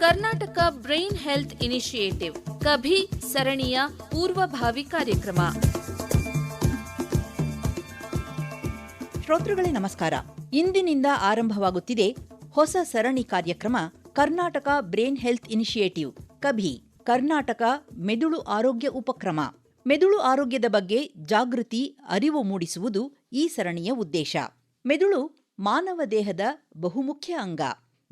Karnataka brain health initiative, KaBHI ಸರಣಿಯ ಪೂರ್ವಭಾವಿ ಕಾರ್ಯಕ್ರಮ. ಶ್ರೋತೃಗಳೇ, ನಮಸ್ಕಾರ. ಇಂದಿನಿಂದ ಆರಂಭವಾಗುತ್ತಿದೆ ಹೊಸ ಸರಣಿ ಕಾರ್ಯಕ್ರಮ, Karnataka brain health initiative, KaBHI, Karnataka ಮೆದುಳು ಆರೋಗ್ಯ ಉಪಕ್ರಮ. ಮೆದುಳು ಆರೋಗ್ಯದ ಬಗ್ಗೆ ಜಾಗೃತಿ, ಅರಿವು ಮೂಡಿಸುವುದು ಈ ಸರಣಿಯ ಉದ್ದೇಶ. ಮೆದುಳು ಮಾನವ ದೇಹದ ಬಹುಮುಖ್ಯ ಅಂಗ.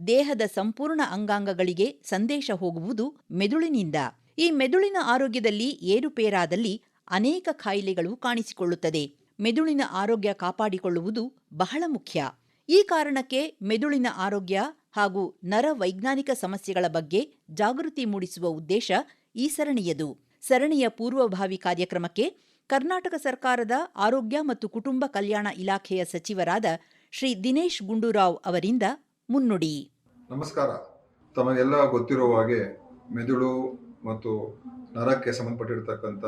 ದೇಹದ ಸಂಪೂರ್ಣ ಅಂಗಾಂಗಗಳಿಗೆ ಸಂದೇಶ ಹೋಗುವುದು ಮೆದುಳಿನಿಂದ. ಈ ಮೆದುಳಿನ ಆರೋಗ್ಯದಲ್ಲಿ ಏರುಪೇರಾದಲ್ಲಿ ಅನೇಕ ಕಾಯಿಲೆಗಳು ಕಾಣಿಸಿಕೊಳ್ಳುತ್ತದೆ. ಮೆದುಳಿನ ಆರೋಗ್ಯ ಕಾಪಾಡಿಕೊಳ್ಳುವುದು ಬಹಳ ಮುಖ್ಯ. ಈ ಕಾರಣಕ್ಕೆ ಮೆದುಳಿನ ಆರೋಗ್ಯ ಹಾಗೂ ನರ ವೈಜ್ಞಾನಿಕ ಸಮಸ್ಯೆಗಳ ಬಗ್ಗೆ ಜಾಗೃತಿ ಮೂಡಿಸುವ ಉದ್ದೇಶ ಈ ಸರಣಿಯದು. ಸರಣಿಯ ಪೂರ್ವಭಾವಿ ಕಾರ್ಯಕ್ರಮಕ್ಕೆ ಕರ್ನಾಟಕ ಸರ್ಕಾರದ ಆರೋಗ್ಯ ಮತ್ತು ಕುಟುಂಬ ಕಲ್ಯಾಣ ಇಲಾಖೆಯ ಸಚಿವರಾದ ಶ್ರೀ ದಿನೇಶ್ ಗುಂಡೂರಾವ್ ಅವರಿಂದ ಮುನ್ನುಡಿ. ನಮಸ್ಕಾರ. ತಮಗೆಲ್ಲ ಗೊತ್ತಿರುವ ಹಾಗೆ ಮೆದುಳು ಮತ್ತು ನರಕ್ಕೆ ಸಂಬಂಧಪಟ್ಟಿರ್ತಕ್ಕಂಥ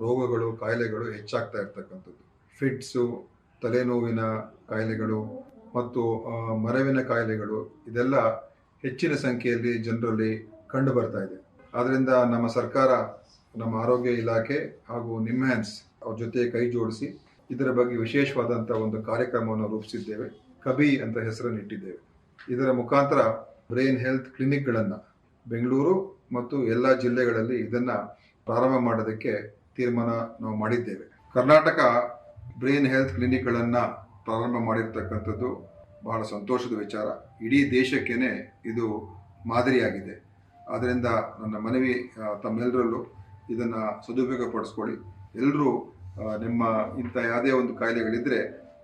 ರೋಗಗಳು, ಕಾಯಿಲೆಗಳು ಹೆಚ್ಚಾಗ್ತಾ ಇರ್ತಕ್ಕಂಥದ್ದು. ಫಿಟ್ಸು, ತಲೆನೋವಿನ ಕಾಯಿಲೆಗಳು ಮತ್ತು ಮರವಿನ ಕಾಯಿಲೆಗಳು ಇದೆಲ್ಲ ಹೆಚ್ಚಿನ ಸಂಖ್ಯೆಯಲ್ಲಿ ಜನರಲ್ಲಿ ಕಂಡು ಬರ್ತಾ ಇದೆ. ಆದ್ದರಿಂದ ನಮ್ಮ ಸರ್ಕಾರ, ನಮ್ಮ ಆರೋಗ್ಯ ಇಲಾಖೆ ಹಾಗೂ ನಿಮ್ಹ್ಯಾನ್ಸ್ ಅವ್ರ ಜೊತೆ ಕೈ ಜೋಡಿಸಿ ಇದರ ಬಗ್ಗೆ ವಿಶೇಷವಾದಂಥ ಒಂದು ಕಾರ್ಯಕ್ರಮವನ್ನು ರೂಪಿಸಿದ್ದೇವೆ. ಕಬಿ ಅಂತ ಹೆಸರನ್ನು ಇಟ್ಟಿದ್ದೇವೆ ಇದರ ಮುಖಾಂತರ ಬ್ರೈನ್ ಹೆಲ್ತ್ ಕ್ಲಿನಿಕ್ಗಳನ್ನು ಬೆಂಗಳೂರು ಮತ್ತು ಎಲ್ಲ ಜಿಲ್ಲೆಗಳಲ್ಲಿ ಇದನ್ನು ಪ್ರಾರಂಭ ಮಾಡೋದಕ್ಕೆ ತೀರ್ಮಾನ ನಾವು ಮಾಡಿದ್ದೇವೆ. ಕರ್ನಾಟಕ ಬ್ರೈನ್ ಹೆಲ್ತ್ ಕ್ಲಿನಿಕ್ಗಳನ್ನು ಪ್ರಾರಂಭ ಮಾಡಿರ್ತಕ್ಕಂಥದ್ದು ಬಹಳ ಸಂತೋಷದ ವಿಚಾರ. ಇಡೀ ದೇಶಕ್ಕೇನೆ ಇದು ಮಾದರಿಯಾಗಿದೆ. ಆದ್ದರಿಂದ ನನ್ನ ಮನವಿ ತಮ್ಮೆಲ್ಲರಲ್ಲೂ ಇದನ್ನು ಸದುಪಯೋಗಪಡಿಸ್ಕೊಳ್ಳಿ. ಎಲ್ಲರೂ ನಿಮ್ಮ ಇಂಥ ಯಾವುದೇ ಒಂದು ಕಾಯಿಲೆಗಳಿದ್ದರೆ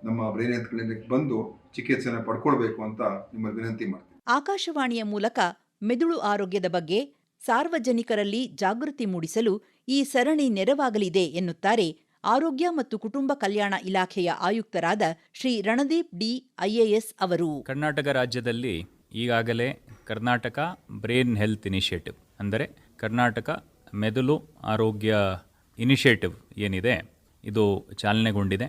ನಮ್ಮ ಬ್ರೈನ್ ಹೆಲ್ತ್ ಕ್ಲಿನಿಕ್ ಬಂದು ಚಿಕಿತ್ಸೆನ ಪಡ್ಕೊಳ್ಬೇಕು ಅಂತ ನಿಮ್ಮ ವಿನಂತಿ ಮಾಡ್ತೀನಿ. ಆಕಾಶವಾಣಿಯ ಮೂಲಕ ಮೆದುಳು ಆರೋಗ್ಯದ ಬಗ್ಗೆ ಸಾರ್ವಜನಿಕರಲ್ಲಿ ಜಾಗೃತಿ ಮೂಡಿಸಲು ಈ ಸರಣಿ ನೆರವಾಗಲಿದೆ ಎನ್ನುತ್ತಾರೆ ಆರೋಗ್ಯ ಮತ್ತು ಕುಟುಂಬ ಕಲ್ಯಾಣ ಇಲಾಖೆಯ ಆಯುಕ್ತರಾದ ಶ್ರೀ ರಣದೀಪ್ ಡಿ ಐಎಎಸ್ ಅವರು. ಕರ್ನಾಟಕ ರಾಜ್ಯದಲ್ಲಿ ಈಗಾಗಲೇ ಕರ್ನಾಟಕ ಬ್ರೈನ್ ಹೆಲ್ತ್ ಇನಿಷಿಯೇಟಿವ್ ಅಂದರೆ ಕರ್ನಾಟಕ ಮೆದುಳು ಆರೋಗ್ಯ ಇನಿಷಿಯೇಟಿವ್ ಏನಿದೆ ಇದು ಚಾಲನೆಗೊಂಡಿದೆ.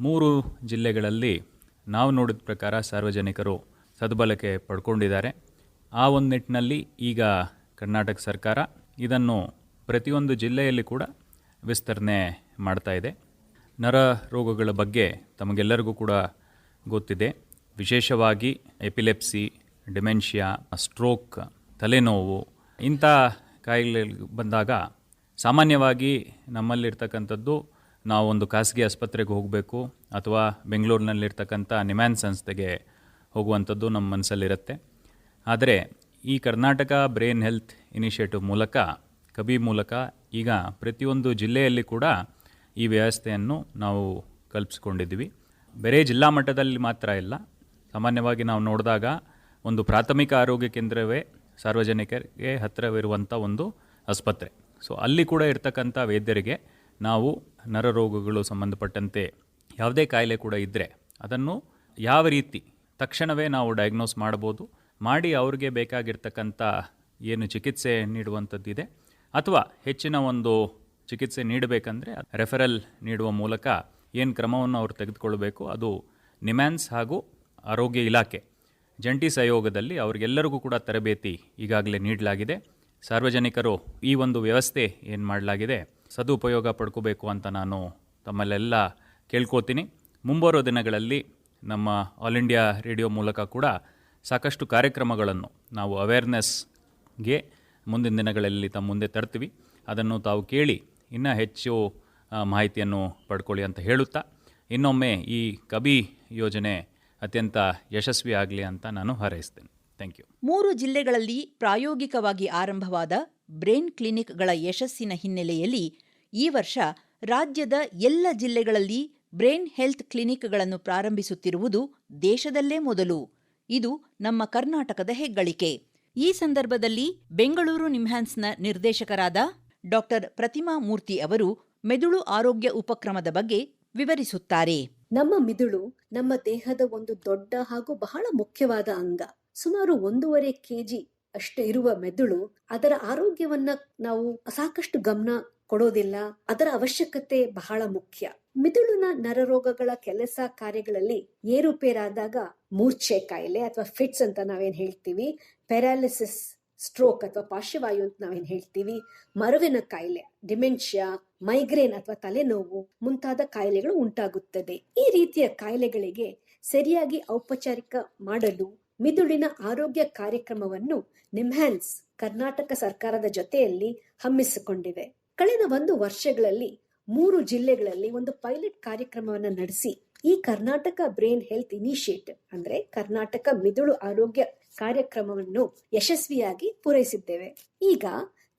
ಮೂರು ಜಿಲ್ಲೆಗಳಲ್ಲಿ ನಾವು ನೋಡಿದ ಪ್ರಕಾರ ಸಾರ್ವಜನಿಕರು ಸದ್ಬಳಕೆ ಪಡ್ಕೊಂಡಿದ್ದಾರೆ. ಆ ಒಂದು ನಿಟ್ಟಿನಲ್ಲಿ ಈಗ ಕರ್ನಾಟಕ ಸರ್ಕಾರ ಇದನ್ನು ಪ್ರತಿಯೊಂದು ಜಿಲ್ಲೆಯಲ್ಲಿ ಕೂಡ ವಿಸ್ತರಣೆ ಮಾಡ್ತಾ ಇದೆ. ನರ ರೋಗಗಳ ಬಗ್ಗೆ ತಮಗೆಲ್ಲರಿಗೂ ಕೂಡ ಗೊತ್ತಿದೆ. ವಿಶೇಷವಾಗಿ ಎಪಿಲೆಪ್ಸಿ, ಡಿಮೆನ್ಷಿಯಾ, ಸ್ಟ್ರೋಕ್, ತಲೆನೋವು ಇಂಥ ಕಾಯಿಲೆ ಬಂದಾಗ ಸಾಮಾನ್ಯವಾಗಿ ನಮ್ಮಲ್ಲಿರ್ತಕ್ಕಂಥದ್ದು ನಾವು ಒಂದು ಖಾಸಗಿ ಆಸ್ಪತ್ರೆಗೆ ಹೋಗಬೇಕು ಅಥವಾ ಬೆಂಗಳೂರಿನಲ್ಲಿರ್ತಕ್ಕಂಥ ನಿಮ್ಯಾನ್ ಸಂಸ್ಥೆಗೆ ಹೋಗುವಂಥದ್ದು ನಮ್ಮ ಮನಸ್ಸಲ್ಲಿರುತ್ತೆ. ಆದರೆ ಈ ಕರ್ನಾಟಕ ಬ್ರೈನ್ ಹೆಲ್ತ್ ಇನಿಷಿಯೇಟಿವ್ ಮೂಲಕ ಕಬಿ ಮೂಲಕ ಈಗ ಪ್ರತಿಯೊಂದು ಜಿಲ್ಲೆಯಲ್ಲಿ ಕೂಡ ಈ ವ್ಯವಸ್ಥೆಯನ್ನು ನಾವು ಕಲ್ಪಿಸ್ಕೊಂಡಿದ್ದೀವಿ. ಬೇರೆ ಜಿಲ್ಲಾ ಮಟ್ಟದಲ್ಲಿ ಮಾತ್ರ ಇಲ್ಲ. ಸಾಮಾನ್ಯವಾಗಿ ನಾವು ನೋಡಿದಾಗ ಒಂದು ಪ್ರಾಥಮಿಕ ಆರೋಗ್ಯ ಕೇಂದ್ರವೇ ಸಾರ್ವಜನಿಕರಿಗೆ ಹತ್ತಿರವಿರುವಂಥ ಒಂದು ಆಸ್ಪತ್ರೆ. ಸೊ ಅಲ್ಲಿ ಕೂಡ ಇರ್ತಕ್ಕಂಥ ವೈದ್ಯರಿಗೆ ನಾವು ನರರೋಗಗಳು ಸಂಬಂಧಪಟ್ಟಂತೆ ಯಾವುದೇ ಕಾಯಿಲೆ ಕೂಡ ಇದ್ದರೆ ಅದನ್ನು ಯಾವ ರೀತಿ ತಕ್ಷಣವೇ ನಾವು ಡಯಾಗ್ನೋಸ್ ಮಾಡ್ಬೋದು ಮಾಡಿ ಅವ್ರಿಗೆ ಬೇಕಾಗಿರ್ತಕ್ಕಂಥ ಏನು ಚಿಕಿತ್ಸೆ ನೀಡುವಂಥದ್ದಿದೆ, ಅಥವಾ ಹೆಚ್ಚಿನ ಒಂದು ಚಿಕಿತ್ಸೆ ನೀಡಬೇಕಂದ್ರೆ ರೆಫರಲ್ ನೀಡುವ ಮೂಲಕ ಏನು ಕ್ರಮವನ್ನು ಅವರು ತೆಗೆದುಕೊಳ್ಬೇಕು, ಅದು ನಿಮ್ಯಾನ್ಸ್ ಹಾಗೂ ಆರೋಗ್ಯ ಇಲಾಖೆ, ಜಂಟಿ ಸಹಯೋಗದಲ್ಲಿ ಅವ್ರಿಗೆಲ್ಲರಿಗೂ ಕೂಡ ತರಬೇತಿ ಈಗಾಗಲೇ ನೀಡಲಾಗಿದೆ. ಸಾರ್ವಜನಿಕರು ಈ ಒಂದು ವ್ಯವಸ್ಥೆ ಏನು ಮಾಡಲಾಗಿದೆ ಸದುಪಯೋಗ ಪಡ್ಕೋಬೇಕು ಅಂತ ನಾನು ತಮ್ಮಲ್ಲೆಲ್ಲ ಕೇಳ್ಕೋತೀನಿ. ಮುಂಬರೋ ದಿನಗಳಲ್ಲಿ ನಮ್ಮ ಆಲ್ ಇಂಡಿಯಾ ರೇಡಿಯೋ ಮೂಲಕ ಕೂಡ ಸಾಕಷ್ಟು ಕಾರ್ಯಕ್ರಮಗಳನ್ನು ನಾವು ಅವೇರ್ನೆಸ್ಗೆ ಮುಂದಿನ ದಿನಗಳಲ್ಲಿ ತಮ್ಮ ಮುಂದೆ ತರ್ತೀವಿ. ಅದನ್ನು ತಾವು ಕೇಳಿ ಇನ್ನೂ ಹೆಚ್ಚು ಮಾಹಿತಿಯನ್ನು ಪಡ್ಕೊಳ್ಳಿ ಅಂತ ಹೇಳುತ್ತಾ, ಇನ್ನೊಮ್ಮೆ ಈ ಕಬಿ ಯೋಜನೆ ಅತ್ಯಂತ ಯಶಸ್ವಿ ಆಗಲಿ ಅಂತ ನಾನು ಹಾರೈಸ್ತೇನೆ. Thank you. ಮೂರು ಜಿಲ್ಲೆಗಳಲ್ಲಿ ಪ್ರಾಯೋಗಿಕವಾಗಿ ಆರಂಭವಾದ ಬ್ರೇನ್ ಕ್ಲಿನಿಕ್ಗಳ ಯಶಸ್ಸಿನ ಹಿನ್ನೆಲೆಯಲ್ಲಿ ಈ ವರ್ಷ ರಾಜ್ಯದ ಎಲ್ಲ ಜಿಲ್ಲೆಗಳಲ್ಲಿ ಬ್ರೇನ್ ಹೆಲ್ತ್ ಕ್ಲಿನಿಕ್ಗಳನ್ನು ಪ್ರಾರಂಭಿಸುತ್ತಿರುವುದು ದೇಶದಲ್ಲೇ ಮೊದಲು. ಇದು ನಮ್ಮ ಕರ್ನಾಟಕದ ಹೆಗ್ಗಳಿಕೆ. ಈ ಸಂದರ್ಭದಲ್ಲಿ ಬೆಂಗಳೂರು ನಿಮ್ಹಾನ್ಸ್ನ ನಿರ್ದೇಶಕರಾದ ಡಾಕ್ಟರ್ ಪ್ರತಿಮಾ ಮೂರ್ತಿ ಅವರು ಮೆದುಳು ಆರೋಗ್ಯ ಉಪಕ್ರಮದ ಬಗ್ಗೆ ವಿವರಿಸುತ್ತಾರೆ. ನಮ್ಮ ಮಿದುಳು ನಮ್ಮ ದೇಹದ ಒಂದು ದೊಡ್ಡ ಹಾಗೂ ಬಹಳ ಮುಖ್ಯವಾದ ಅಂಗ. ಸುಮಾರು ಒಂದೂವರೆ ಕೆಜಿ ಅಷ್ಟು ಇರುವ ಮೆದುಳು ಅದರ ಆರೋಗ್ಯವನ್ನ ನಾವು ಸಾಕಷ್ಟು ಗಮನ ಕೊಡೋದಿಲ್ಲ, ಅದರ ಅವಶ್ಯಕತೆ ಬಹಳ ಮುಖ್ಯ. ಮಿದುಳಿನ ನರರೋಗಗಳ ಕೆಲಸ ಕಾರ್ಯಗಳಲ್ಲಿ ಏರುಪೇರಾದಾಗ ಮೂರ್ಛೆ ಕಾಯಿಲೆ ಅಥವಾ ಫಿಟ್ಸ್ ಅಂತ ನಾವೇನ್ ಹೇಳ್ತೀವಿ, ಪ್ಯಾರಾಲಿಸಿಸ್, ಸ್ಟ್ರೋಕ್ ಅಥವಾ ಪಾರ್ಶ್ವವಾಯು ಅಂತ ನಾವೇನ್ ಹೇಳ್ತೀವಿ, ಮರವಿನ ಕಾಯಿಲೆ, ಡಿಮೆನ್ಷಿಯಾ, ಮೈಗ್ರೇನ್ ಅಥವಾ ತಲೆನೋವು ಮುಂತಾದ ಕಾಯಿಲೆಗಳು ಉಂಟಾಗುತ್ತದೆ. ಈ ರೀತಿಯ ಕಾಯಿಲೆಗಳಿಗೆ ಸರಿಯಾಗಿ ಔಪಚಾರಿಕ ಮಾಡಲು ಮಿದುಳಿನ ಆರೋಗ್ಯ ಕಾರ್ಯಕ್ರಮವನ್ನು ನಿಮ್ಹ್ಯಾನ್ಸ್ ಕರ್ನಾಟಕ ಸರ್ಕಾರದ ಜೊತೆಯಲ್ಲಿ ಹಮ್ಮಿಸಿಕೊಂಡಿದೆ ಕಳೆದ ಒಂದು ವರ್ಷಗಳಲ್ಲಿ ಮೂರು ಜಿಲ್ಲೆಗಳಲ್ಲಿ ಒಂದು ಪೈಲಟ್ ಕಾರ್ಯಕ್ರಮವನ್ನು ನಡೆಸಿ ಈ ಕರ್ನಾಟಕ ಬ್ರೈನ್ ಹೆಲ್ತ್ ಇನಿಷಿಯೇಟಿವ್ ಅಂದ್ರೆ ಕರ್ನಾಟಕ ಮಿದುಳು ಆರೋಗ್ಯ ಕಾರ್ಯಕ್ರಮವನ್ನು ಯಶಸ್ವಿಯಾಗಿ ಪೂರೈಸಿದ್ದೇವೆ. ಈಗ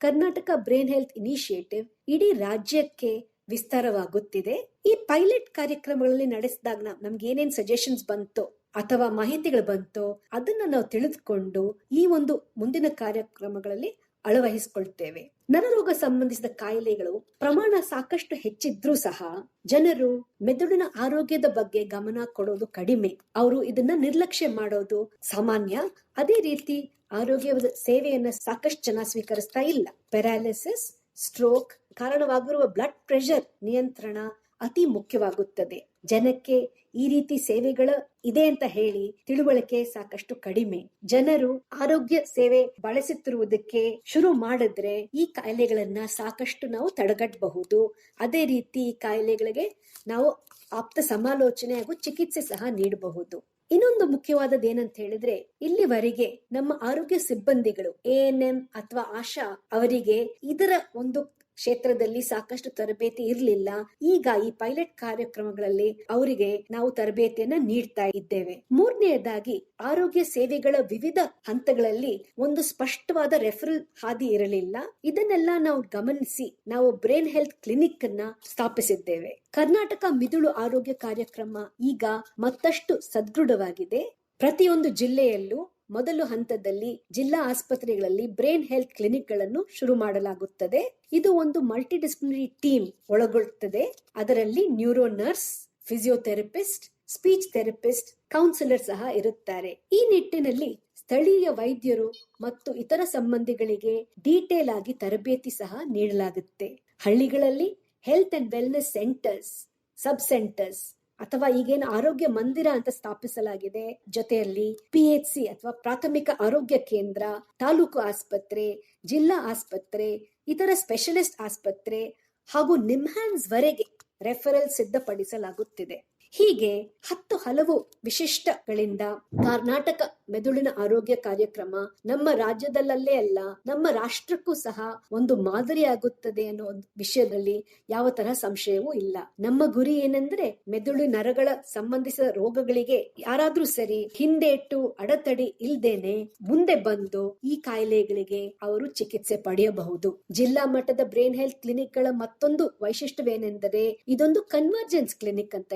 ಕರ್ನಾಟಕ ಬ್ರೈನ್ ಹೆಲ್ತ್ ಇನಿಷಿಯೇಟಿವ್ ಇಡೀ ರಾಜ್ಯಕ್ಕೆ ವಿಸ್ತಾರವಾಗುತ್ತಿದೆ. ಈ ಪೈಲಟ್ ಕಾರ್ಯಕ್ರಮಗಳಲ್ಲಿ ನಡೆಸಿದಾಗ ನಮ್ಗೆ ಏನೇನ್ ಸಜೆಷನ್ಸ್ ಬಂತೋ ಅಥವಾ ಮಾಹಿತಿಗಳು ಬಂತೋ ಅದನ್ನ ನಾವು ತಿಳಿದುಕೊಂಡು ಈ ಒಂದು ಮುಂದಿನ ಕಾರ್ಯಕ್ರಮಗಳಲ್ಲಿ ಅಳವಡಿಸಿಕೊಳ್ತೇವೆ. ನರರೋಗ ಸಂಬಂಧಿಸಿದ ಕಾಯಿಲೆಗಳು ಪ್ರಮಾಣ ಸಾಕಷ್ಟು ಹೆಚ್ಚಿದ್ರೂ ಸಹ ಜನರು ಮೆದುಳಿನ ಆರೋಗ್ಯದ ಬಗ್ಗೆ ಗಮನ ಕೊಡೋದು ಕಡಿಮೆ. ಅವರು ಇದನ್ನ ನಿರ್ಲಕ್ಷ್ಯ ಮಾಡೋದು ಸಾಮಾನ್ಯ. ಅದೇ ರೀತಿ ಆರೋಗ್ಯ ಸೇವೆಯನ್ನ ಸಾಕಷ್ಟು ಜನ ಸ್ವೀಕರಿಸ್ತಾ ಇಲ್ಲ. ಪ್ಯಾರಾಲಿಸಿಸ್ ಸ್ಟ್ರೋಕ್ ಕಾರಣವಾಗಿರುವ ಬ್ಲಡ್ ಪ್ರೆಷರ್ ನಿಯಂತ್ರಣ ಅತಿ ಮುಖ್ಯವಾಗುತ್ತದೆ. ಜನಕ್ಕೆ ಈ ರೀತಿ ಸೇವೆಗಳು ಇದೆ ಅಂತ ಹೇಳಿ ತಿಳುವಳಿಕೆ ಸಾಕಷ್ಟು ಕಡಿಮೆ. ಜನರು ಆರೋಗ್ಯ ಸೇವೆ ಬಳಸುತ್ತಿರುವುದಕ್ಕೆ ಶುರು ಮಾಡಿದ್ರೆ ಈ ಕಾಯಿಲೆಗಳನ್ನ ಸಾಕಷ್ಟು ನಾವು ತಡೆಗಟ್ಟಬಹುದು. ಅದೇ ರೀತಿ ಈ ಕಾಯಿಲೆಗಳಿಗೆ ನಾವು ಆಪ್ತ ಸಮಾಲೋಚನೆ ಹಾಗೂ ಚಿಕಿತ್ಸೆ ಸಹ ನೀಡಬಹುದು. ಇನ್ನೊಂದು ಮುಖ್ಯವಾದದ್ದು ಏನಂತ ಹೇಳಿದ್ರೆ ಇಲ್ಲಿವರೆಗೆ ನಮ್ಮ ಆರೋಗ್ಯ ಸಿಬ್ಬಂದಿಗಳು ಎ ಎಂ ಅಥವಾ ಆಶಾ ಅವರಿಗೆ ಇದರ ಒಂದು ಕ್ಷೇತ್ರದಲ್ಲಿ ಸಾಕಷ್ಟು ತರಬೇತಿ ಇರಲಿಲ್ಲ. ಈಗ ಈ ಪೈಲಟ್ ಕಾರ್ಯಕ್ರಮಗಳಲ್ಲಿ ಅವರಿಗೆ ನಾವು ತರಬೇತಿಯನ್ನ ನೀಡ್ತಾ ಇದ್ದೇವೆ. ಮೂರನೆಯದಾಗಿ ಆರೋಗ್ಯ ಸೇವೆಗಳ ವಿವಿಧ ಹಂತಗಳಲ್ಲಿ ಒಂದು ಸ್ಪಷ್ಟವಾದ ರೆಫರಲ್ ಹಾದಿ ಇರಲಿಲ್ಲ. ಇದನ್ನೆಲ್ಲ ನಾವು ಗಮನಿಸಿ ನಾವು ಬ್ರೈನ್ ಹೆಲ್ತ್ ಕ್ಲಿನಿಕ್ ಅನ್ನ ಸ್ಥಾಪಿಸಿದ್ದೇವೆ. ಕರ್ನಾಟಕ ಮಿದುಳು ಆರೋಗ್ಯ ಕಾರ್ಯಕ್ರಮ ಈಗ ಮತ್ತಷ್ಟು ಸದೃಢವಾಗಿದೆ ಪ್ರತಿಯೊಂದು ಜಿಲ್ಲೆಯಲ್ಲೂ ಮೊದಲು ಹಂತದಲ್ಲಿ ಜಿಲ್ಲಾ ಆಸ್ಪತ್ರೆಗಳಲ್ಲಿ ಬ್ರೈನ್ ಹೆಲ್ತ್ ಕ್ಲಿನಿಕ್ಗಳನ್ನು ಶುರು ಮಾಡಲಾಗುತ್ತದೆ. ಇದು ಒಂದು ಮಲ್ಟಿ ಡಿಸಿಪ್ಲಿನರಿ ಟೀಮ್ ಒಳಗೊಳ್ಳುತ್ತದೆ. ಅದರಲ್ಲಿ neuro nurse, physiotherapist, speech therapist, counsellor ಸಹ ಇರುತ್ತಾರೆ. ಈ ನಿಟ್ಟಿನಲ್ಲಿ ಸ್ಥಳೀಯ ವೈದ್ಯರು ಮತ್ತು ಇತರ ಸಂಬಂಧಿಗಳಿಗೆ ಡೀಟೇಲ್ ಆಗಿ ತರಬೇತಿ ಸಹ ನೀಡಲಾಗುತ್ತೆ. ಹಳ್ಳಿಗಳಲ್ಲಿ health and wellness centres, sub centres ಅಥವಾ ಈಗೇನು ಆರೋಗ್ಯ ಮಂದಿರ ಅಂತ ಸ್ಥಾಪಿಸಲಾಗಿದೆ. ಜೊತೆಯಲ್ಲಿ ಪಿಎಚ್ ಸಿ ಅಥವಾ ಪ್ರಾಥಮಿಕ ಆರೋಗ್ಯ ಕೇಂದ್ರ, ತಾಲೂಕು ಆಸ್ಪತ್ರೆ, ಜಿಲ್ಲಾ ಆಸ್ಪತ್ರೆ, ಇತರ ಸ್ಪೆಷಲಿಸ್ಟ್ ಆಸ್ಪತ್ರೆ ಹಾಗೂ ನಿಮ್ಹಾನ್ಸ್ ವರೆಗೆ ರೆಫರಲ್ ಸಿದ್ಧಪಡಿಸಲಾಗುತ್ತಿದೆ. ಹೀಗೆ ಹತ್ತು ಹಲವು ವಿಶಿಷ್ಟಗಳಿಂದ ಕರ್ನಾಟಕ ಮೆದುಳಿನ ಆರೋಗ್ಯ ಕಾರ್ಯಕ್ರಮ ನಮ್ಮ ರಾಜ್ಯದಲ್ಲಲ್ಲೇ ಅಲ್ಲ, ನಮ್ಮ ರಾಷ್ಟ್ರಕ್ಕೂ ಸಹ ಒಂದು ಮಾದರಿಯಾಗುತ್ತದೆ ಅನ್ನೋ ವಿಷಯದಲ್ಲಿ ಯಾವ ತರಹ ಸಂಶಯವೂ ಇಲ್ಲ. ನಮ್ಮ ಗುರಿ ಏನಂದ್ರೆ ಮೆದುಳು ನರಗಳ ಸಂಬಂಧಿಸಿದ ರೋಗಗಳಿಗೆ ಯಾರಾದ್ರೂ ಸರಿ ಹಿಂದೇಟು, ಅಡತಡಿ ಇಲ್ದೇನೆ ಮುಂದೆ ಬಂದು ಈ ಕಾಯಿಲೆಗಳಿಗೆ ಅವರು ಚಿಕಿತ್ಸೆ ಪಡೆಯಬಹುದು. ಜಿಲ್ಲಾ ಮಟ್ಟದ ಬ್ರೈನ್ ಹೆಲ್ತ್ ಕ್ಲಿನಿಕ್ಗಳ ಮತ್ತೊಂದು ವೈಶಿಷ್ಟ್ಯವೇನೆಂದರೆ ಇದೊಂದು ಕನ್ವರ್ಜೆನ್ಸ್ ಕ್ಲಿನಿಕ್ ಅಂತ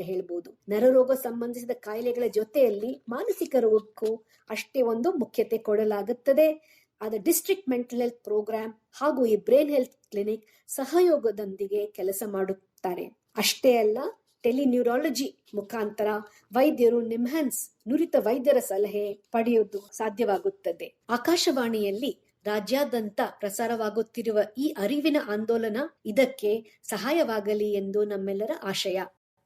ನರರೋಗ ಸಂಬಂಧಿಸಿದ ಕಾಯಿಲೆಗಳ ಜೊತೆಯಲ್ಲಿ ಮಾನಸಿಕ ರೋಗಕ್ಕೂ ಅಷ್ಟೇ ಒಂದು ಮುಖ್ಯತೆ ಕೊಡಲಾಗುತ್ತದೆ. ಆದ ಡಿಸ್ಟ್ರಿಕ್ಟ್ ಮೆಂಟಲ್ ಹೆಲ್ತ್ ಪ್ರೋಗ್ರಾಮ್ ಹಾಗೂ ಈ ಬ್ರೈನ್ ಹೆಲ್ತ್ ಕ್ಲಿನಿಕ್ ಸಹಯೋಗದೊಂದಿಗೆ ಕೆಲಸ ಮಾಡುತ್ತಾರೆ. ಅಷ್ಟೇ ಅಲ್ಲ, ಟೆಲಿನ್ಯೂರಾಲಜಿ ಮುಖಾಂತರ ವೈದ್ಯರು ನಿಮ್ಹಾನ್ಸ್ ನುರಿತ ವೈದ್ಯರ ಸಲಹೆ ಪಡೆಯುವುದು ಸಾಧ್ಯವಾಗುತ್ತದೆ. ಆಕಾಶವಾಣಿಯಲ್ಲಿ ರಾಜ್ಯಾದ್ಯಂತ ಪ್ರಸಾರವಾಗುತ್ತಿರುವ ಈ ಅರಿವಿನ ಆಂದೋಲನ ಇದಕ್ಕೆ ಸಹಾಯವಾಗಲಿ ಎಂದು ನಮ್ಮೆಲ್ಲರ ಆಶಯ.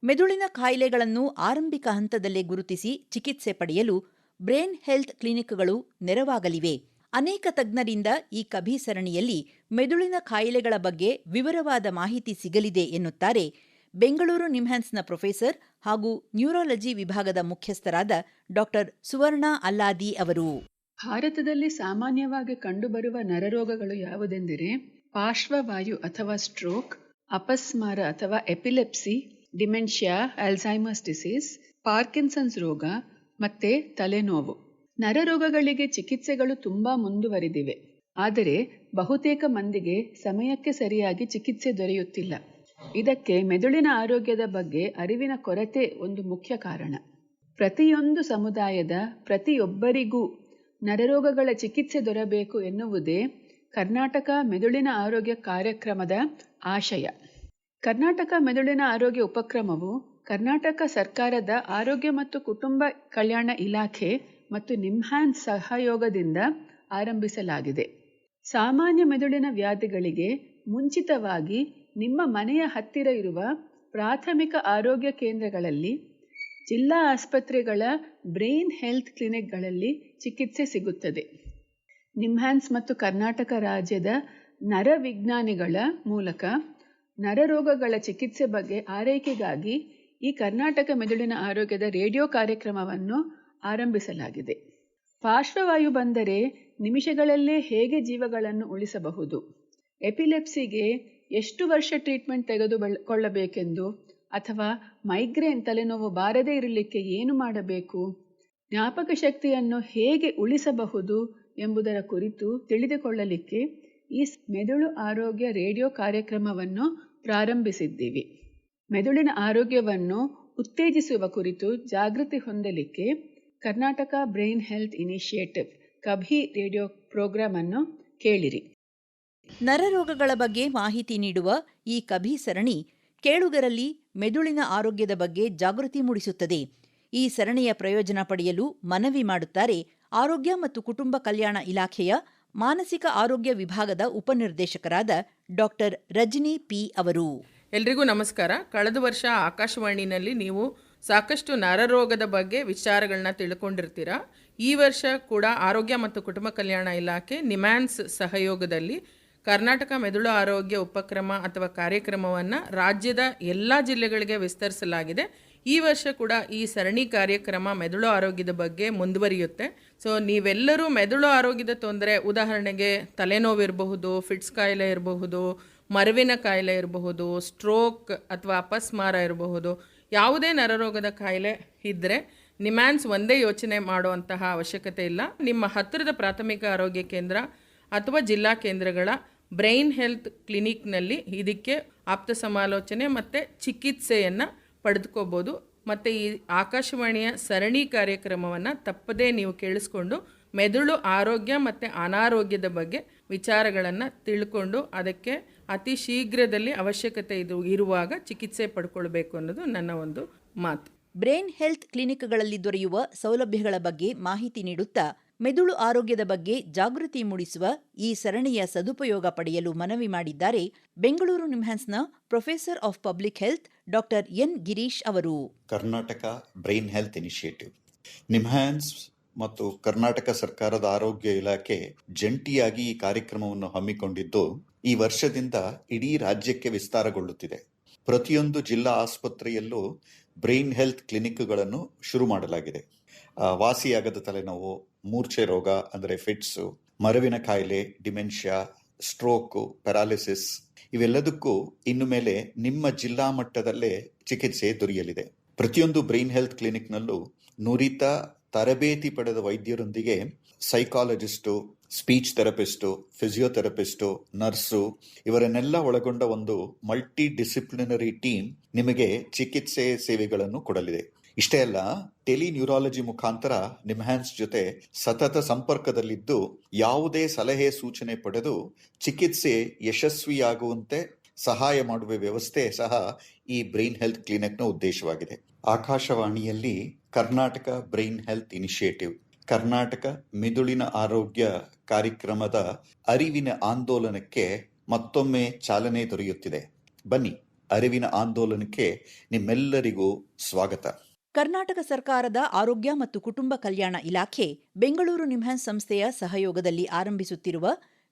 ಮೆದುಳಿನ ಕಾಯಿಲೆಗಳನ್ನು ಆರಂಭಿಕ ಹಂತದಲ್ಲೇ ಗುರುತಿಸಿ ಚಿಕಿತ್ಸೆ ಪಡೆಯಲು ಬ್ರೇನ್ ಹೆಲ್ತ್ ಕ್ಲಿನಿಕ್ಗಳು ನೆರವಾಗಲಿವೆ. ಅನೇಕ ತಜ್ಞರಿಂದ ಈ ಕಭಿ ಸರಣಿಯಲ್ಲಿ ಮೆದುಳಿನ ಕಾಯಿಲೆಗಳ ಬಗ್ಗೆ ವಿವರವಾದ ಮಾಹಿತಿ ಸಿಗಲಿದೆ ಎನ್ನುತ್ತಾರೆ ಬೆಂಗಳೂರು ನಿಮ್ಹಾನ್ಸ್ನ ಪ್ರೊಫೆಸರ್ ಹಾಗೂ ನ್ಯೂರಾಲಜಿ ವಿಭಾಗದ ಮುಖ್ಯಸ್ಥರಾದ ಡಾಕ್ಟರ್ ಸುವರ್ಣ ಅಲ್ಲಾದಿ ಅವರು. ಭಾರತದಲ್ಲಿ ಸಾಮಾನ್ಯವಾಗಿ ಕಂಡುಬರುವ ನರರೋಗಗಳು ಯಾವುದೆಂದರೆ ಪಾರ್ಶ್ವವಾಯು ಅಥವಾ ಸ್ಟ್ರೋಕ್, ಅಪಸ್ಮಾರ ಅಥವಾ epilepsy dementia Alzheimer's disease, Parkinson's ರೋಗ ಮತ್ತೆ ತಲೆನೋವು. ನರರೋಗಗಳಿಗೆ ಚಿಕಿತ್ಸೆಗಳು ತುಂಬಾ ಮುಂದುವರಿದಿವೆ. ಆದರೆ ಬಹುತೇಕ ಮಂದಿಗೆ ಸಮಯಕ್ಕೆ ಸರಿಯಾಗಿ ಚಿಕಿತ್ಸೆ ದೊರೆಯುತ್ತಿಲ್ಲ. ಇದಕ್ಕೆ ಮೆದುಳಿನ ಆರೋಗ್ಯದ ಬಗ್ಗೆ ಅರಿವಿನ ಕೊರತೆ ಒಂದು ಮುಖ್ಯ ಕಾರಣ. ಪ್ರತಿಯೊಂದು ಸಮುದಾಯದ ಪ್ರತಿಯೊಬ್ಬರಿಗೂ ನರರೋಗಗಳ ಚಿಕಿತ್ಸೆ ದೊರಬೇಕು ಎನ್ನುವುದೇ ಕರ್ನಾಟಕ ಮೆದುಳಿನ ಆರೋಗ್ಯ ಕಾರ್ಯಕ್ರಮದ ಆಶಯ. ಕರ್ನಾಟಕ ಮೆದುಳಿನ ಆರೋಗ್ಯ ಉಪಕ್ರಮವು ಕರ್ನಾಟಕ ಸರ್ಕಾರದ ಆರೋಗ್ಯ ಮತ್ತು ಕುಟುಂಬ ಕಲ್ಯಾಣ ಇಲಾಖೆ ಮತ್ತು ನಿಮ್ಹಾನ್ಸ್ ಸಹಯೋಗದಿಂದ ಆರಂಭಿಸಲಾಗಿದೆ. ಸಾಮಾನ್ಯ ಮೆದುಳಿನ ವ್ಯಾಧಿಗಳಿಗೆ ಮುಂಚಿತವಾಗಿ ನಿಮ್ಮ ಮನೆಯ ಹತ್ತಿರ ಇರುವ ಪ್ರಾಥಮಿಕ ಆರೋಗ್ಯ ಕೇಂದ್ರಗಳಲ್ಲಿ, ಜಿಲ್ಲಾ ಆಸ್ಪತ್ರೆಗಳ ಬ್ರೈನ್ ಹೆಲ್ತ್ ಕ್ಲಿನಿಕ್ಗಳಲ್ಲಿ ಚಿಕಿತ್ಸೆ ಸಿಗುತ್ತದೆ. ನಿಮ್ಹಾನ್ಸ್ ಮತ್ತು ಕರ್ನಾಟಕ ರಾಜ್ಯದ ನರವಿಜ್ಞಾನಿಗಳ ಮೂಲಕ ನರರೋಗಗಳ ಚಿಕಿತ್ಸೆ ಬಗ್ಗೆ ಆರೈಕೆಗಾಗಿ ಈ ಕರ್ನಾಟಕ ಮೆದುಳಿನ ಆರೋಗ್ಯದ ರೇಡಿಯೋ ಕಾರ್ಯಕ್ರಮವನ್ನು ಆರಂಭಿಸಲಾಗಿದೆ. ಪಾರ್ಶ್ವವಾಯು ಬಂದರೆ ನಿಮಿಷಗಳಲ್ಲೇ ಹೇಗೆ ಜೀವಗಳನ್ನು ಉಳಿಸಬಹುದು? ಎಪಿಲೆಪ್ಸಿಗೆ ಎಷ್ಟು ವರ್ಷ ಟ್ರೀಟ್ಮೆಂಟ್ ತೆಗೆದುಕೊಳ್ಳಬೇಕೆಂದು ಅಥವಾ ಮೈಗ್ರೇನ್ ತಲೆನೋವು ಬಾರದೇ ಇರಲಿಕ್ಕೆ ಏನು ಮಾಡಬೇಕು? ಜ್ಞಾಪಕ ಶಕ್ತಿಯನ್ನು ಹೇಗೆ ಉಳಿಸಬಹುದು ಎಂಬುದರ ಕುರಿತು ತಿಳಿದುಕೊಳ್ಳಲಿಕ್ಕೆ ಈ ಮೆದುಳು ಆರೋಗ್ಯ ರೇಡಿಯೋ ಕಾರ್ಯಕ್ರಮವನ್ನು ಪ್ರಾರಂಭಿಸಿದ್ದೀವಿ. ಮೆದುಳಿನ ಆರೋಗ್ಯವನ್ನು ಉತ್ತೇಜಿಸುವ ಕುರಿತು ಜಾಗೃತಿ ಹೊಂದಲಿಕ್ಕೆ Karnataka brain health initiative KaBHI radio programme ಅನ್ನು ಕೇಳಿರಿ. ನರರೋಗಗಳ ಬಗ್ಗೆ ಮಾಹಿತಿ ನೀಡುವ ಈ ಕಭಿ ಸರಣಿ ಕೇಳುಗರಲ್ಲಿ ಮೆದುಳಿನ ಆರೋಗ್ಯದ ಬಗ್ಗೆ ಜಾಗೃತಿ ಮೂಡಿಸುತ್ತದೆ. ಈ ಸರಣಿಯ ಪ್ರಯೋಜನ ಪಡೆಯಲು ಮನವಿ ಮಾಡುತ್ತಾರೆ ಆರೋಗ್ಯ ಮತ್ತು ಕುಟುಂಬ ಕಲ್ಯಾಣ ಇಲಾಖೆಯ ಮಾನಸಿಕ ಆರೋಗ್ಯ ವಿಭಾಗದ ಉಪನಿರ್ದೇಶಕರಾದ ಡಾಕ್ಟರ್ ರಜನಿ ಪಿ ಅವರು. ಎಲ್ರಿಗೂ ನಮಸ್ಕಾರ. ಕಳೆದ ವರ್ಷ ಆಕಾಶವಾಣಿನಲ್ಲಿ ನೀವು ಸಾಕಷ್ಟು ನರರೋಗದ ಬಗ್ಗೆ ವಿಚಾರಗಳನ್ನ ತಿಳ್ಕೊಂಡಿರ್ತೀರ? ಈ ವರ್ಷ ಕೂಡ ಆರೋಗ್ಯ ಮತ್ತು ಕುಟುಂಬ ಕಲ್ಯಾಣ ಇಲಾಖೆ ನಿಮ್ಯಾನ್ಸ್ ಸಹಯೋಗದಲ್ಲಿ ಕರ್ನಾಟಕ ಮೆದುಳು ಆರೋಗ್ಯ ಉಪಕ್ರಮ ಅಥವಾ ಕಾರ್ಯಕ್ರಮವನ್ನು ರಾಜ್ಯದ ಎಲ್ಲ ಜಿಲ್ಲೆಗಳಿಗೆ ವಿಸ್ತರಿಸಲಾಗಿದೆ. ಈ ವರ್ಷ ಕೂಡ ಈ ಸರಣಿ ಕಾರ್ಯಕ್ರಮ ಮೆದುಳು ಆರೋಗ್ಯದ ಬಗ್ಗೆ ಮುಂದುವರಿಯುತ್ತೆ. ಸೊ ನೀವೆಲ್ಲರೂ ಮೆದುಳು ಆರೋಗ್ಯದ ತೊಂದರೆ, ಉದಾಹರಣೆಗೆ ತಲೆನೋವಿರಬಹುದು, ಫಿಟ್ಸ್ ಕಾಯಿಲೆ ಇರಬಹುದು, ಮರವಿನ ಕಾಯಿಲೆ ಇರಬಹುದು ಸ್ಟ್ರೋಕ್ ಅಥವಾ ಅಪಸ್ಮಾರ ಇರಬಹುದು, ಯಾವುದೇ ನರರೋಗದ ಕಾಯಿಲೆ ಇದ್ದರೆ ನಿಮ್ಯಾನ್ಸ್ ಒಂದೇ ಯೋಚನೆ ಮಾಡುವಂತಹ ಅವಶ್ಯಕತೆ ಇಲ್ಲ. ನಿಮ್ಮ ಹತ್ತಿರದ ಪ್ರಾಥಮಿಕ ಆರೋಗ್ಯ ಕೇಂದ್ರ ಅಥವಾ ಜಿಲ್ಲಾ ಕೇಂದ್ರಗಳ ಬ್ರೈನ್ ಹೆಲ್ತ್ ಕ್ಲಿನಿಕ್ನಲ್ಲಿ ಇದಕ್ಕೆ ಆಪ್ತ ಸಮಾಲೋಚನೆ ಮತ್ತು ಚಿಕಿತ್ಸೆಯನ್ನು ಪಡೆದುಕೋಬೋದು. ಮತ್ತು ಈ ಆಕಾಶವಾಣಿಯ ಸರಣಿ ಕಾರ್ಯಕ್ರಮವನ್ನು ತಪ್ಪದೇ ನೀವು ಕೇಳಿಸ್ಕೊಂಡು ಮೆದುಳು ಆರೋಗ್ಯ ಮತ್ತು ಅನಾರೋಗ್ಯದ ಬಗ್ಗೆ ವಿಚಾರಗಳನ್ನು ತಿಳ್ಕೊಂಡು ಅದಕ್ಕೆ ಅತಿ ಶೀಘ್ರದಲ್ಲಿ ಅವಶ್ಯಕತೆ ಇದು ಇರುವಾಗ ಚಿಕಿತ್ಸೆ ಪಡ್ಕೊಳ್ಬೇಕು ಅನ್ನೋದು ನನ್ನ ಒಂದು ಮಾತು. ಬ್ರೈನ್ ಹೆಲ್ತ್ ಕ್ಲಿನಿಕ್ಗಳಲ್ಲಿ ದೊರೆಯುವ ಸೌಲಭ್ಯಗಳ ಬಗ್ಗೆ ಮಾಹಿತಿ ನೀಡುತ್ತಾ ಮೆದುಳು ಆರೋಗ್ಯದ ಬಗ್ಗೆ ಜಾಗೃತಿ ಮೂಡಿಸುವ ಈ ಸರಣಿಯ ಸದುಪಯೋಗ ಪಡೆಯಲು ಮನವಿ ಮಾಡಿದ್ದಾರೆ Bengaluru ನಿಮ್ಹಾನ್ಸ್ನ professor of public health doctor N Girish ಅವರು. Karnataka brain health initiative. NIMHANS ಮತ್ತು ಕರ್ನಾಟಕ ಸರ್ಕಾರದ ಆರೋಗ್ಯ ಇಲಾಖೆ ಜಂಟಿಯಾಗಿ ಈ ಕಾರ್ಯಕ್ರಮವನ್ನು ಹಮ್ಮಿಕೊಂಡಿದ್ದು, ಈ ವರ್ಷದಿಂದ ಇಡೀ ರಾಜ್ಯಕ್ಕೆ ವಿಸ್ತಾರಗೊಳ್ಳುತ್ತಿದೆ. ಪ್ರತಿಯೊಂದು ಜಿಲ್ಲಾ ಆಸ್ಪತ್ರೆಯಲ್ಲೂ ಬ್ರೈನ್ ಹೆಲ್ತ್ ಕ್ಲಿನಿಕ್ಗಳನ್ನು ಶುರು ಮಾಡಲಾಗಿದೆ. ವಾಸಿಯಾಗದ ತಲೆನೋವು ಮೂರ್ಛೆ ರೋಗ, ಅಂದರೆ ಫಿಟ್ಸು, ಮರವಿನ ಕಾಯಿಲೆ, ಡಿಮೆನ್ಷಿಯಾ, ಸ್ಟ್ರೋಕು, ಪ್ಯಾರಾಲಿಸಿಸ್, ಇವೆಲ್ಲದಕ್ಕೂ ಇನ್ನು ಮೇಲೆ ನಿಮ್ಮ ಜಿಲ್ಲಾ ಮಟ್ಟದಲ್ಲೇ ಚಿಕಿತ್ಸೆ ದೊರೆಯಲಿದೆ. ಪ್ರತಿಯೊಂದು ಬ್ರೈನ್ ಹೆಲ್ತ್ ಕ್ಲಿನಿಕ್ನಲ್ಲೂ ನುರಿತ ತರಬೇತಿ ಪಡೆದ ವೈದ್ಯರೊಂದಿಗೆ psychologist, speech therapist, physiotherapist, nurse ಇವರನ್ನೆಲ್ಲ ಒಳಗೊಂಡ ಒಂದು ಮಲ್ಟಿ ಡಿಸಿಪ್ಲಿನರಿ ಟೀಮ್ ನಿಮಗೆ ಚಿಕಿತ್ಸೆ ಸೇವೆಗಳನ್ನು ಕೊಡಲಿದೆ. ಇಷ್ಟೇ ಅಲ್ಲ ಟೆಲಿ ನ್ಯೂರಾಲಜಿ ಮುಖಾಂತರ ನಿಮ್ಹ್ಯಾನ್ಸ್ ಜೊತೆ ಸತತ ಸಂಪರ್ಕದಲ್ಲಿದ್ದು ಯಾವುದೇ ಸಲಹೆ, ಸೂಚನೆ ಪಡೆದು ಚಿಕಿತ್ಸೆ ಯಶಸ್ವಿಯಾಗುವಂತೆ ಸಹಾಯ ಮಾಡುವ ವ್ಯವಸ್ಥೆ ಸಹ ಈ ಬ್ರೈನ್ ಹೆಲ್ತ್ ಕ್ಲಿನಿಕ್ನ ಉದ್ದೇಶವಾಗಿದೆ. ಆಕಾಶವಾಣಿಯಲ್ಲಿ Karnataka brain health initiative, Karnataka ಮಿದುಳಿನ ಆರೋಗ್ಯ ಕಾರ್ಯಕ್ರಮದ ಅರಿವಿನ ಆಂದೋಲನಕ್ಕೆ ಮತ್ತೊಮ್ಮೆ ಚಾಲನೆ ದೊರೆಯುತ್ತಿದೆ. ಬನ್ನಿ, ಅರಿವಿನ ಆಂದೋಲನಕ್ಕೆ ನಿಮ್ಮೆಲ್ಲರಿಗೂ ಸ್ವಾಗತ. ಕರ್ನಾಟಕ ಸರ್ಕಾರದ ಆರೋಗ್ಯ ಮತ್ತು ಕುಟುಂಬ ಕಲ್ಯಾಣ ಇಲಾಖೆ ಬೆಂಗಳೂರು ನಿಮ್ಹಾನ್ಸ್ ಸಂಸ್ಥೆಯ ಸಹಯೋಗದಲ್ಲಿ ಆರಂಭಿಸುತ್ತಿರುವ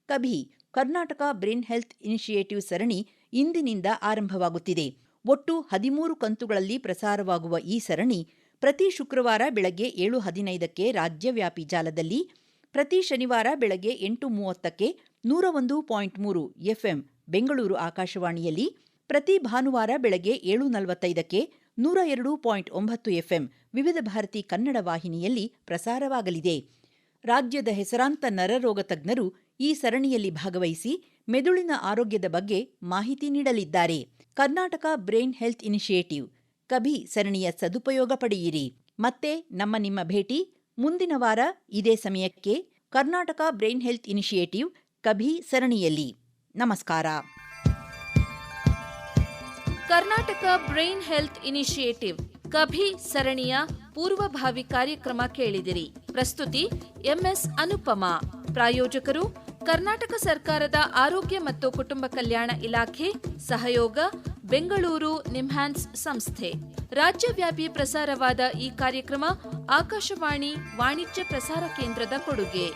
KaBHI Karnataka brain health initiative ಸರಣಿ ಇಂದಿನಿಂದ ಆರಂಭವಾಗುತ್ತಿದೆ. ಒಟ್ಟು ಹದಿಮೂರು ಕಂತುಗಳಲ್ಲಿ ಪ್ರಸಾರವಾಗುವ ಈ ಸರಣಿ ಪ್ರತಿ ಶುಕ್ರವಾರ ಬೆಳಗ್ಗೆ ಏಳು ಹದಿನೈದಕ್ಕೆ ರಾಜ್ಯವ್ಯಾಪಿ ಜಾಲದಲ್ಲಿ, ಪ್ರತಿ ಶನಿವಾರ ಬೆಳಗ್ಗೆ ಎಂಟು ಮೂವತ್ತಕ್ಕೆ ನೂರ ಒಂದು ಪಾಯಿಂಟ್ ಮೂರು ಎಫ್ಎಂ ಬೆಂಗಳೂರು ಆಕಾಶವಾಣಿಯಲ್ಲಿ, ಪ್ರತಿ ಭಾನುವಾರ ಬೆಳಗ್ಗೆ ಏಳು ನಲವತ್ತೈದಕ್ಕೆ ನೂರ ಎರಡು ಪಾಯಿಂಟ್ ಒಂಬತ್ತು ಎಫ್ಎಂ ವಿವಿಧ ಭಾರತಿ ಕನ್ನಡ ವಾಹಿನಿಯಲ್ಲಿ ಪ್ರಸಾರವಾಗಲಿದೆ. ರಾಜ್ಯದ ಹೆಸರಾಂತ ನರರೋಗ ತಜ್ಞರು ಈ ಸರಣಿಯಲ್ಲಿ ಭಾಗವಹಿಸಿ ಮೆದುಳಿನ ಆರೋಗ್ಯದ ಬಗ್ಗೆ ಮಾಹಿತಿ ನೀಡಲಿದ್ದಾರೆ. Karnataka brain health initiative, KaBHI ಸರಣಿಯ ಸದುಪಯೋಗ ಪಡೆಯಿರಿ. ಮತ್ತೆ ನಮ್ಮ ನಿಮ್ಮ ಭೇಟಿ ಮುಂದಿನ ವಾರ ಇದೇ ಸಮಯಕ್ಕೆ Karnataka brain health initiative KaBHI ಸರಣಿಯಲ್ಲಿ. ನಮಸ್ಕಾರ. Karnataka brain health initiative KaBHI ಸರಣಿಯ ಪೂರ್ವಭಾವಿ ಕಾರ್ಯಕ್ರಮ ಕೇಳಿದಿರಿ. ಪ್ರಸ್ತುತಿ ಎಂಎಸ್ ಅನುಪಮ. ಪ್ರಾಯೋಜಕರು ಕರ್ನಾಟಕ ಸರ್ಕಾರದ ಆರೋಗ್ಯ ಮತ್ತು ಕುಟುಂಬ ಕಲ್ಯಾಣ ಇಲಾಖೆ, ಸಹಯೋಗ, ಬೆಂಗಳೂರು ನಿಮ್ಹಾನ್ಸ್ ಸಂಸ್ಥೆ. ರಾಜ್ಯವ್ಯಾಪಿ ಪ್ರಸಾರವಾದ ಈ ಕಾರ್ಯಕ್ರಮ ಆಕಾಶವಾಣಿ ವಾಣಿಜ್ಯ ಪ್ರಸಾರ ಕೇಂದ್ರದ ಕೊಡುಗೆ.